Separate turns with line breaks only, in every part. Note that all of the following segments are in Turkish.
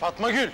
Fatma Gül.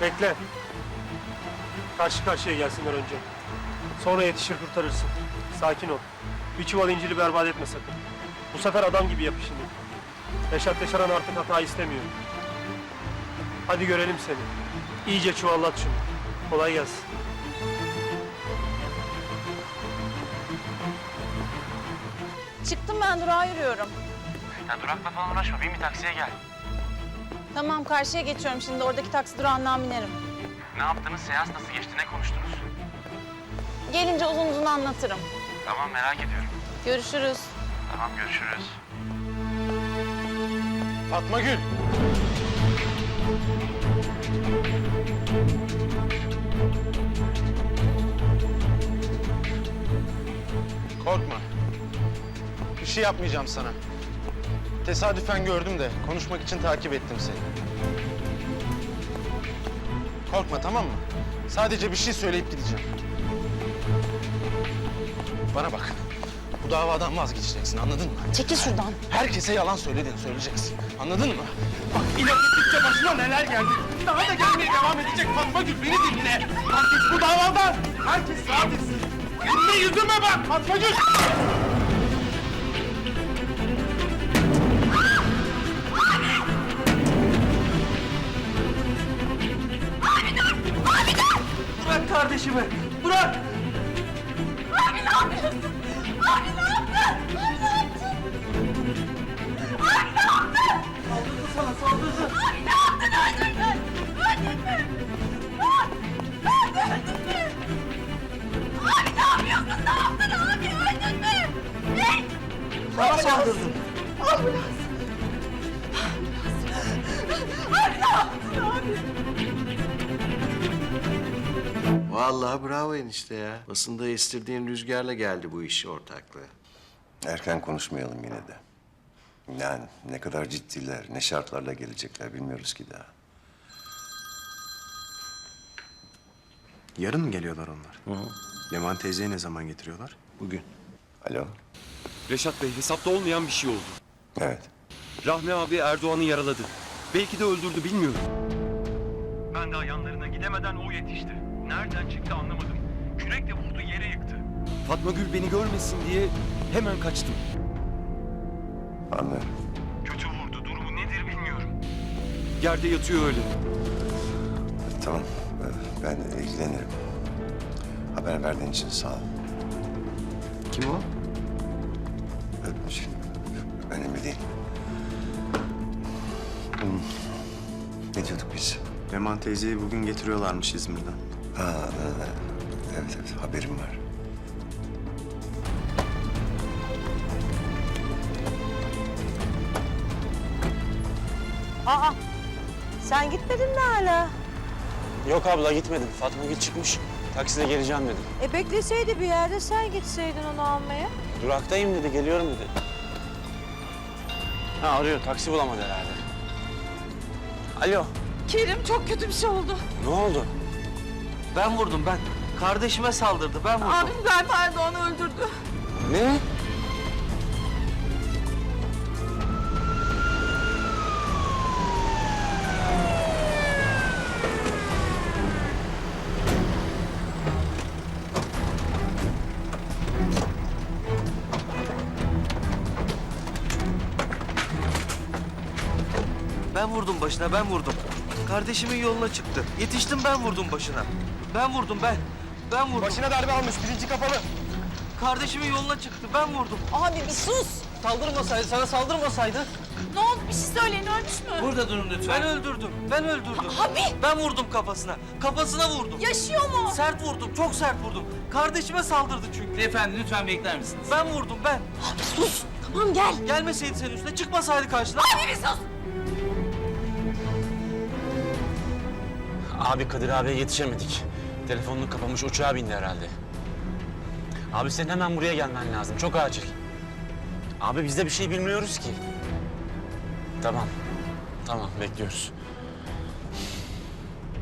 Bekle. Karşı karşıya gelsinler önce. Sonra yetişir kurtarırsın. Sakin ol. Bir çuval inciri berbat etme sakın. Bu sefer adam gibi yap işini. Reşat Yaşaran artık hata istemiyor. Hadi görelim seni. İyice çuvallat şunu. Kolay gelsin.
Çıktım ben durağa yürüyorum.
Ya durakla falan uğraşma. Bin bir taksiye gel.
Tamam karşıya geçiyorum şimdi oradaki taksi durağından binerim.
Ne yaptınız? Seans nasıl geçti? Ne konuştunuz?
Gelince uzun uzun anlatırım.
Tamam merak ediyorum.
Görüşürüz.
Tamam görüşürüz.
Fatma Gül. Korkma. Bir şey yapmayacağım sana. Tesadüfen gördüm de konuşmak için takip ettim seni. Korkma tamam mı? Sadece bir şey söyleyip gideceğim. Bana bak. Bu davadan vazgeçeceksin anladın mı?
Çekil şuradan.
Herkese yalan söylediğini söyleyeceksin. Anladın mı? Bak ettikçe başına neler geldi. Daha da gelmeye devam edecek Fatma Gül. Beni dinle. Herkes bu davadan. Herkes rahat etsin. Dinle yüzüme bak Fatma Gül.
Kardeşimi. Bırak.
Abi ne yapıyorsun? Abi ne yaptın? Abi ne yaptın? Abi ne yaptın?
Saldırdı sana saldırdı.
Abi ne yaptın? Öldürdün. Öldürdün. Öldürdün. Abi ne yapıyorsun? Ne yaptın abi? Öldürdün. Ne?
Sana saldırdı.
Ambulans. Abi ne yaptın abi?
Vallahi bravo enişte ya. Basında estirdiğin rüzgarla geldi bu iş ortaklığı.
Erken konuşmayalım yine de. Yani ne kadar ciddiler, ne şartlarla gelecekler bilmiyoruz ki daha.
Yarın mı geliyorlar onlar? Leman teyzeyi ne zaman getiriyorlar?
Bugün.
Alo?
Reşat Bey hesapta olmayan bir şey oldu.
Evet.
Rahmi abi Erdoğan'ı yaraladı. Belki de öldürdü bilmiyorum. Ben daha yanlarına gidemeden o yetişti. Nereden çıktı anlamadım. Kürekle vurdu yere yıktı. Fatma Gül beni görmesin diye hemen kaçtım.
Anlıyorum.
Kötü vurdu durumu nedir bilmiyorum. Yerde yatıyor öyle.
Tamam. Ben ilgilenirim. Haber verdiğin için sağ ol.
Kim o?
Şey, Önemli değil. Hmm. Ne diyorduk biz?
Leman teyzeyi bugün getiriyorlarmış İzmir'den.
Ha, ha, ha. evet evet haberim var.
Aa, sen gitmedin mi hala?
Yok abla gitmedim. Fatma Gül çıkmış. Takside geleceğim dedi.
E bekleseydi bir yerde sen gitseydin onu almaya.
Duraktayım dedi, geliyorum dedi. Ha arıyor, taksi bulamadı herhalde. Alo,
Kerim çok kötü bir şey oldu.
ne oldu?
Ben vurdum ben. Kardeşime saldırdı. Ben vurdum.
Abim galiba Erdoğan'ı öldürdü.
Ne?
Ben vurdum başına, ben vurdum. Kardeşimin yoluna çıktı. Yetiştim ben vurdum başına. Ben vurdum ben. Ben vurdum.
Başına darbe almış. Bilinci kapalı.
Kardeşimin yoluna çıktı. Ben vurdum.
Abi bir sus.
Saldırmasaydı, sana saldırmasaydı.
Ne oldu bir şey söyleyin ölmüş mü?
Burada durun lütfen. Ben öldürdüm. Ben öldürdüm.
Abi!
Ben vurdum kafasına. Kafasına vurdum.
Yaşıyor mu?
Sert vurdum. Çok sert vurdum. Kardeşime saldırdı çünkü.
Beyefendi lütfen bekler misiniz?
Ben vurdum ben.
Sus! Tamam gel.
Gelmeseydi senin üstüne çıkmasaydı karşına.
Abi bir sus!
Abi Kadir abiye yetişemedik. Telefonunu kapamış uçağa bindi herhalde. Abi senin hemen buraya gelmen lazım. Çok acil. Abi biz de bir şey bilmiyoruz ki. Tamam. Tamam bekliyoruz.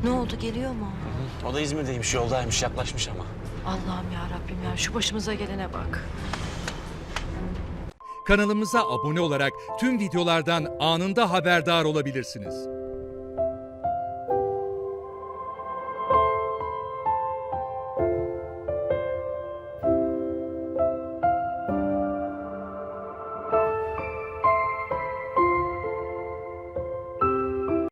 Ne oldu geliyor mu?
O da İzmir'deymiş, yoldaymış, yaklaşmış ama.
Allah'ım ya Rabbim ya şu başımıza gelene bak.
Kanalımıza abone olarak tüm videolardan anında haberdar olabilirsiniz.